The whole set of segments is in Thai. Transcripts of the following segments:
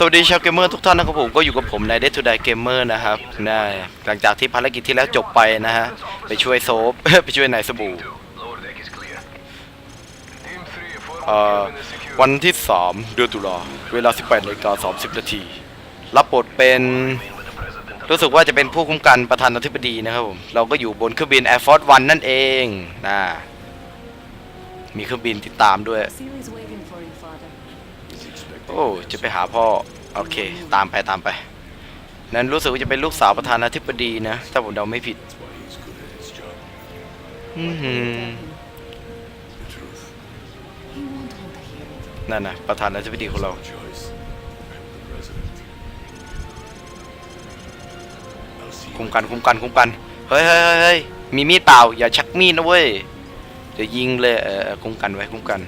สวัสดีชาวเกมเมอร์ทุกท่านนะครับผมก็อยู่กับผมใน Day to Day Gamer นะครับนะหลังจากที่ภารกิจที่แล้วจบไปนะฮะ ไปช่วยโซฟ ไปช่วยนายสบู่เอ่อวันที่ 3 เดือนตุลาเวลา 18นาฬิกา30 นาที รับบทเป็น รู้สึกว่าจะเป็นผู้คุ้มกันประธานาธิบดีนะครับผม เราก็อยู่บนเครื่องบิน Air Force One นั่นเองนะมีเครื่องบินติดตามด้วย โอ้จะไปหาพ่อ โอเค ตามไปตามไป นั้นรู้สึกว่าจะเป็นลูกสาวประธานาธิบดีนะ ถ้าผมเดาไม่ผิดอือหือนั่นนะประธานาธิบดีของเรา คุ้มกันคุ้มกันคุ้มกัน เฮ้ยเฮ้ยเฮ้ยเฮ้ยมีมีดเปล่า อย่าชักมีดนะเว้ย เดี๋ยวยิงเลย เออเออคุ้มกันไว้คุ้มกัน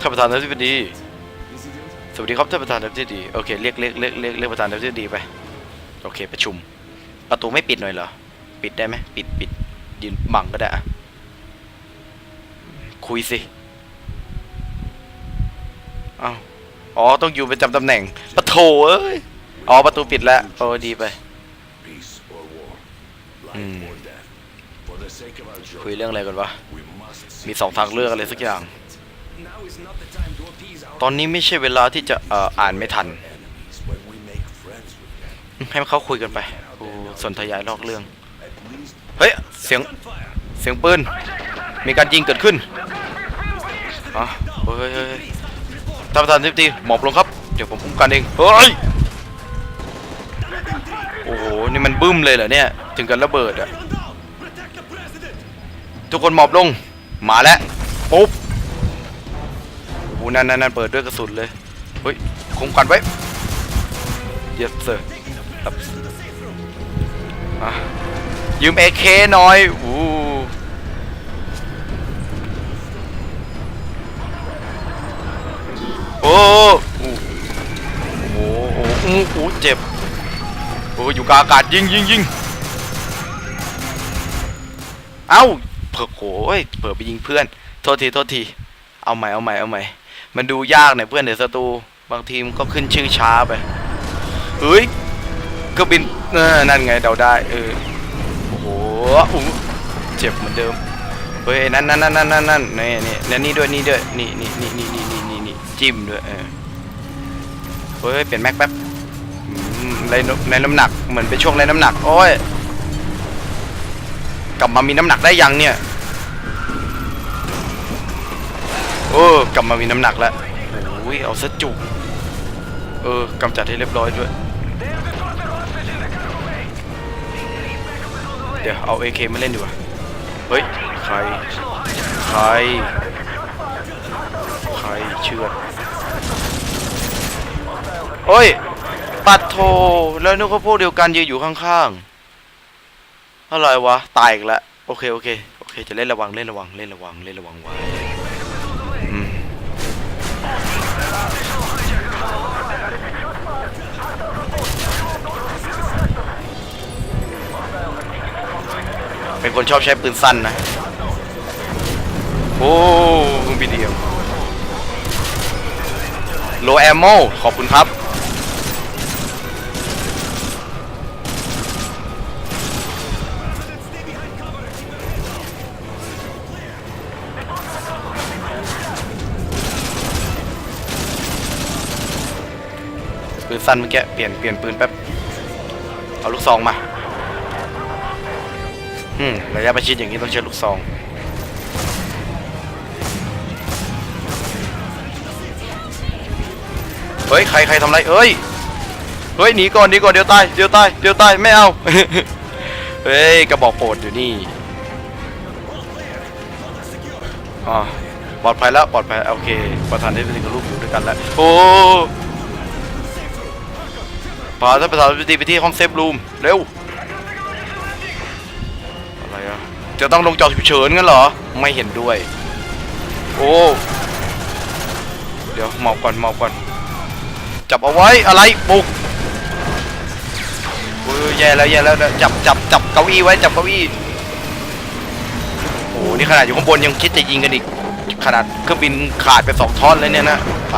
ท่านประธานาธิบดี สวัสดีครับท่านประธานาธิบดีโอเคเรียกเรียกเรียกเรียกเรียกประธานาธิบดีไปโอเคประชุม ประตูไม่ปิดหน่อยเหรอ ปิดได้ไหมปิดปิดยืนบังก็ได้อะคุยสิอ้าวอ๋อต้องอยู่ประจำตำแหน่งปะโถเอ้ยอ๋อประตูปิดแล้วโอ้ดีไปคุยเรื่องอะไรกันวะมีสองทางเลือกอะไรสักอย่าง ตอนนี้ไม่ใช่เวลาที่จะเอ่ออ่านไม่ทัน ให้เขาคุยกันไปโอ้สนทยายลอกเรื่อง เฮ้ย เสียง เสียงปืน มีการยิงเกิดขึ้นอเฮ้ยท่านประธานทิบดีหมอบลงครับ เดี๋ยวผมคุ้มกันเอง เฮ้ย โอ้โห นี่มันบึ้มเลยเหรอเนี่ย ถึงกันระเบิดอะทุกคนหมอบลง มาแล้ว ปุ๊บ นั่นนั่นนั่นเปิดด้วยกระสุนเลยเฮ้ยคุ้มกันไว้ yes sir ครับยืม AK หน่อยอู้โอ้โอ้โหโอ้โหเจ็บโอ้อยู่กลางอากาศยิงยิงยิงเอ้าเผื่อโอ้ยเผื่อไปยิงเพื่อน โทษที โทษที เอาใหม่ เอาใหม่ เอาใหม่ มันดูยากหน่อยเพื่อนเดี๋ยวศัตรูบางทีมนก็ขึ้นชื่อช้าไปเฮ้ยเครื่องบินเออนั่นไงเดาได้เออโอ้โหอู้เจ็บเหมือนเดิมเฮ้ยนั่นนั่นนั่นนั่นนั่นนั่นนี่นี่แล้วนี่ด้วยนี่ด้วยนี่นี่นี่นี่นี่นี่นี่นี่จิ้มด้วยเออเฮ้ยเปลี่ยนแม็กแป๊บในในน้ำหนักเหมือนเป็นช่วงในน้ำหนักโอ้ยกลับมามีน้ำหนักได้ยังเนี่ย โอ้กลับมามีน้ำหนักแล้วโอ้ยเอาซะจุกเออกำจัดให้เรียบร้อยด้วย เดี๋ยวเอา AK มาเล่นดีกว่า เฮ้ย ใคร ใคร ใครเชื่อโอ้ย ปัดโท แล้วนึกว่าพวกเดียวกันยืนอยู่ข้างๆอะไรวะ ตายอีกแล้วโอเค โอเค โอเค จะเล่นระวัง เล่นระวัง เล่นระวัง เล่นระวังไว้ เป็นคนชอบใช้ปืนสั้นนะ โอ้คุณบีเดียมโลแอมโมขอบคุณครับ ปืนสั้นเมื่อกี้เปลี่ยนเปลี่ยนปืนแป๊บ เอาลูกซองมา อืมระยะประชิดอย่างนี้ต้องใช้ลูกซอง เฮ้ย ใครใครทำไรเอ้ย เฮ้ย หนีก่อนหนีก่อนเดี๋ยวตาย เดี๋ยวตาย เดี๋ยวตาย ไม่เอา เฮ้ย กระบอกโปรดอยู่นี่อ๋อปลอดภัยแล้วปลอดภัยโอเคประธานได้เป็นกับลูกอยู่ด้วยกันแล้วโอ้พาท่านประธานไปที่ห้องเซฟรูมเร็ว จะต้องลงจอฉุกเฉินงั้นเหรอ ไม่เห็นด้วย โอ้ เดี๋ยวมอก่อนมอก่อน จับเอาไว้อะไรปุกโอ้ยแย่แล้วแย่แล้วจับจับจับเก้าอี้ไว้จับเก้าอี้โอ้นี่ขนาดอยู่ข้างบนยังคิดจะยิงกันอีก ขนาดเครื่องบินขาดไปสองท่อนเลยเนี่ยนะไป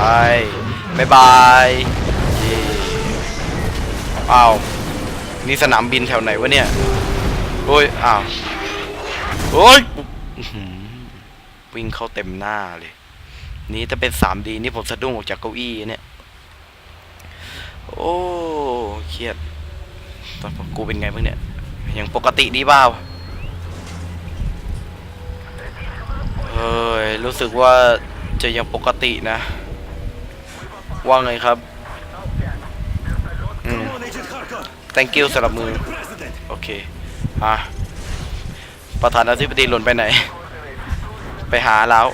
บายบายอ้าวนี่สนามบินแถวไหนวะเนี่ยโอ้ยอ้าว โอ้ยวิ่งเข้าเต็มหน้าเลย นี่ถ้าเป็น 3D นี่ผมสะดุ้งออกจากเก้าอี้เนี่ย โอ้เครียด ตอนกูเป็นไงบ้างเนี่ย ยังปกติดีเปล่าเฮ้ยรู้สึกว่าจะยังปกตินะ ว่าไงครับอืม thank you สำหรับมือ โอเค อะ ประธานาธิบดีหล่นไปไหน ไปหาแล้ว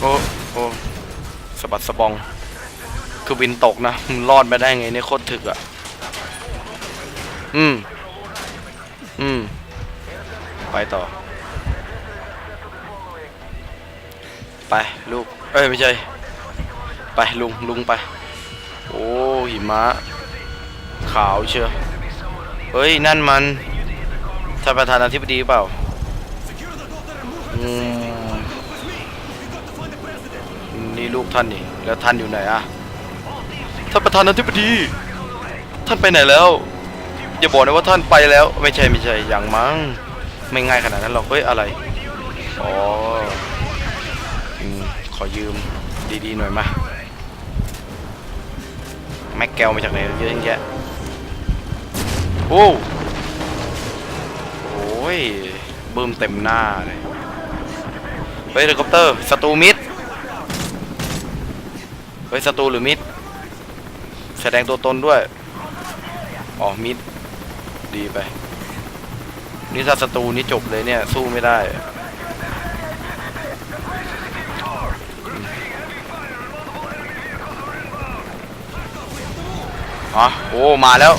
โอ้โอ้สะบัดสะบอง คือบินตกนะมึงรอดมาได้ไงเนี่ยโคตรถึกอะ อืม อืม ไปต่อ ไปลูก เอ้ย ไม่ใช่ ไปลุงลุงไป โอ้หิมะ ขาวเชียวเฮ้ย นั่นมัน ท่านประธานาธิบดีเปล่า Secure the doctor and move อืม with me. We got to find the president. นี่ลูกท่านนี่ แล้วท่านอยู่ไหนอะท่านประธานาธิบดี ท่านไปไหนแล้ว อย่าบอกนะว่าท่านไปแล้ว ไม่ใช่ไม่ใช่อย่างมั้ง ไม่ง่ายขนาดนั้นหรอก เฮ้ยอะไร อ๋ออืมขอยืมดีๆหน่อยมา แม็กแกวมาจากไหนเยอะแยะ โอ้โอ้ยบึ้มเต็มหน้าเลยเฮ้ยเฮลิคอปเตอร์ศัตรูมิดเฮ้ยศัตรูหรือมิดแสดงตัวตนด้วยอ๋อมิดดีไปนี่ถ้าศัตรูนี่จบเลยเนี่ย สู้ไม่ได้อ๋อโอ้ มาแล้ว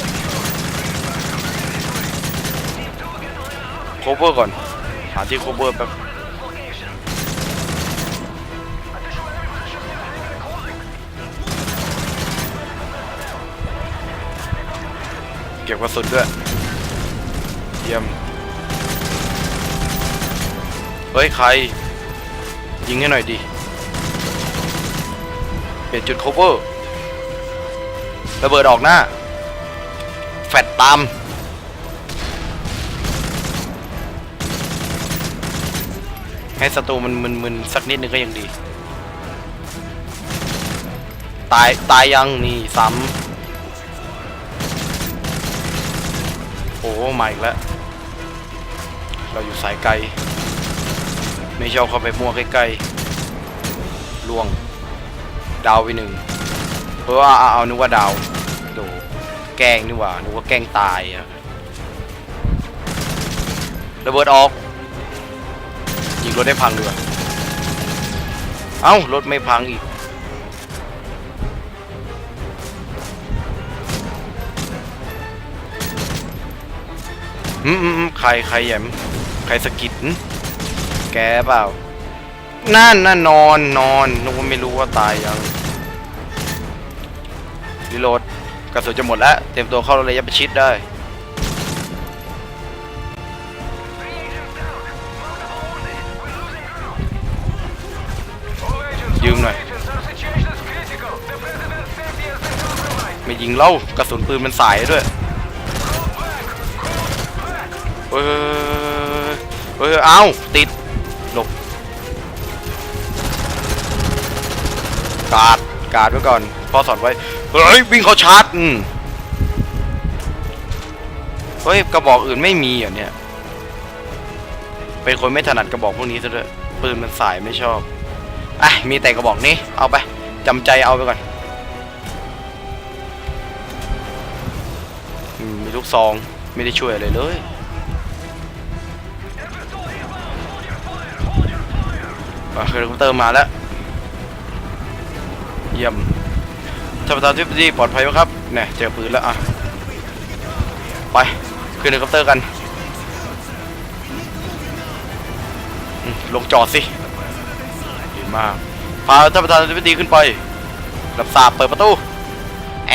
โคเวอร์ก่อน หาที่โคเวอร์แป๊บเก็บกระสุนด้วย เยี่ยม เฮ้ย ใคร ยิงให้หน่อยดิ เปลี่ยนจุดโคเวอร์ระเบิดออกหน้า แฟดตาม ให้ศัตรูมันมึนๆสักนิดนึงก็ยังดี ตายตายยังนี่ซ้ำโอ้มาอีกแล้ว เราอยู่สายไกล ไม่ชอบเข้าไปมั่วใกล้ๆล่วง ดาวไปหนึ่งเพราะว่าเอาเอานึกว่าดาวโดแกล้งนี่หว่านึกว่าแกล้งตายอะระเบิดออก ยิงรถได้พังด้วยเอ้ารถไม่พังอีกอืมอืมใครใครแยมใครสกิดแกเปล่า นั่นน่ะนอนนอนนึกว่าไม่รู้ว่าตายยังรีโหลดกระสุนจะหมดแล้ว เตรียมตัวเข้าระยะประชิดได้ ไม่ยิงเล่ากระสุนปืนมันสายด้วยเฮ้ยเฮ้ยเอ้าติดหลบการ์ดการ์ดไว้ก่อนพ่อสอดไว้เฮ้ยวิ่งเขาชาร์จอืมเฮ้ยกระบอกอื่นไม่มีเหรอะเนี่ยเป็นคนไม่ถนัดกระบอกพวกนี้ซะด้วยปืนมันสายไม่ชอบอะมีแต่กระบอกนี้เอาไปจำใจเอาไปก่อน ลูกซองไม่ได้ช่วยอะไรเลยเฮลิคอปเตอร์มาแล้ว เยี่ยมท่านประธานทิบดีปลอดภัยไหมครับเนี่ยเจอปืนแล้วอะ ไป ขึ้นเฮลิคอปเตอร์กัน ลงจอดสิดีมากพาท่านประธานทิบดีขึ้นไปรับทราบเปิดประตู แอ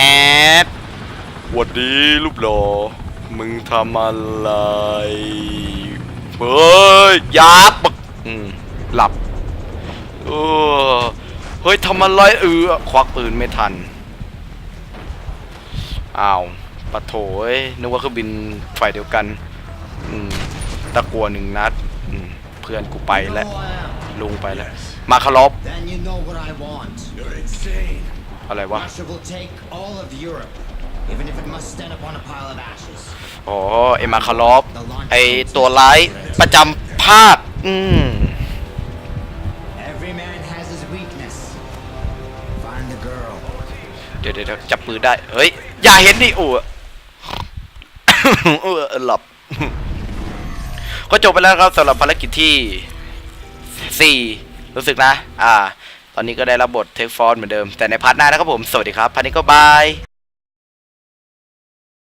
ดห วัดดีรูปหล่อมึงทำอะไรเฮ้ยอยาปกอืมหลับโอ้เฮ้ยทำอะไรเออควักปืนไม่ทันอ้าวปะโถเอ้ยนึกว่าเครื่องบินฝ่ายเดียวกันอืมตะกัวหนึ่งนัดอืมเพื่อนกูไปแล้ว know I am. ลุงไปแล้วมาคารอบ Then you know what I want. You're insane. อะไรวะ Russia will take all of Europe, even if it must stand upon a pile of ashes. อ๋อไอมาคารอบไอตัวร้ายประจำภาคอืม Every man has his weakness. Find the girl. เดี๋ยวเดี๋ยวเดี๋ยวจับปืนได้ เฮ้ย อย่าเห็นดิโอ้ เออหลับ ก็จบไปแล้วครับสำหรับภารกิจที่ 4 รู้สึกนะ อ่า ตอนนี้ก็ได้รับบทเทคฟอร์เหมือนเดิม แต่ในพาร์ทหน้านะครับผม สวัสดีครับพาร์ทนี้ก็บาย